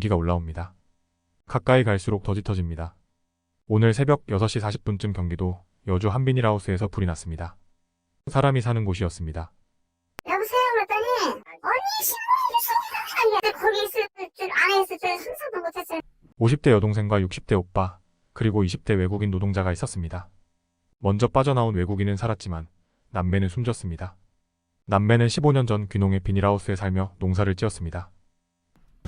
기가 올라옵니다. 가까이 갈수록 더 짙어집니다. 오늘 새벽 6시 40분쯤 경기도 여주 한빈이라우스에서 불이 났습니다. 사람이 사는 곳이었습니다. 여보세요 그랬더니 언니 신문이 있어 거기 있을 줄 안에 있을 줄 상상도 못했어요 50대 여동생과 60대 오빠, 그리고 20대 외국인 노동자가 있었습니다. 먼저 빠져나온 외국인은 살았지만 남매는 숨졌습니다. 남매는 15년 전 귀농의 비닐하우스에 살며 농사를 지었습니다.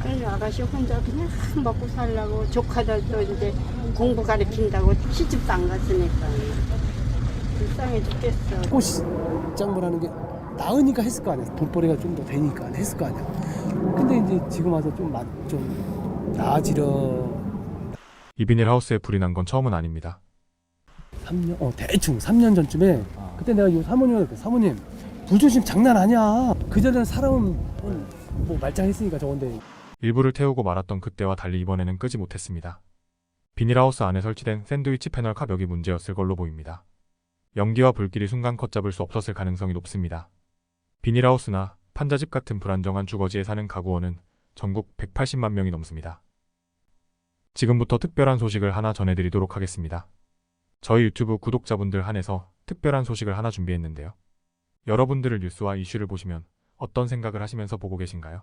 그래서 아가씨 혼자 그냥 먹고 살려고 조카들도 이제 공부 가르친다고 시집도 안 갔으니까 불쌍해 죽겠어. 꽃장물 하는 게 나으니까 했을 거 아니야. 돈벌이가 좀 더 되니까 했을 거 아니야. 근데 이제 지금 와서 좀, 맛, 좀 나아지려 이 비닐하우스에 불이 난 건 처음은 아닙니다. 3년, 어, 대충 3년 전쯤에 그때 내가 요 사모님한테 사모님 불조심 장난 아니야. 그전에는 사람은 뭐 말짱했으니까 저건데 일부를 태우고 말았던 그때와 달리 이번에는 끄지 못했습니다. 비닐하우스 안에 설치된 샌드위치 패널 가벽이 문제였을 걸로 보입니다. 연기와 불길이 순간 컷잡을 수 없었을 가능성이 높습니다. 비닐하우스나 판자집 같은 불안정한 주거지에 사는 가구원은 전국 180만 명이 넘습니다. 지금부터 특별한 소식을 하나 전해드리도록 하겠습니다. 저희 유튜브 구독자분들 한해서 특별한 소식을 하나 준비했는데요. 여러분들을 뉴스와 이슈를 보시면 어떤 생각을 하시면서 보고 계신가요?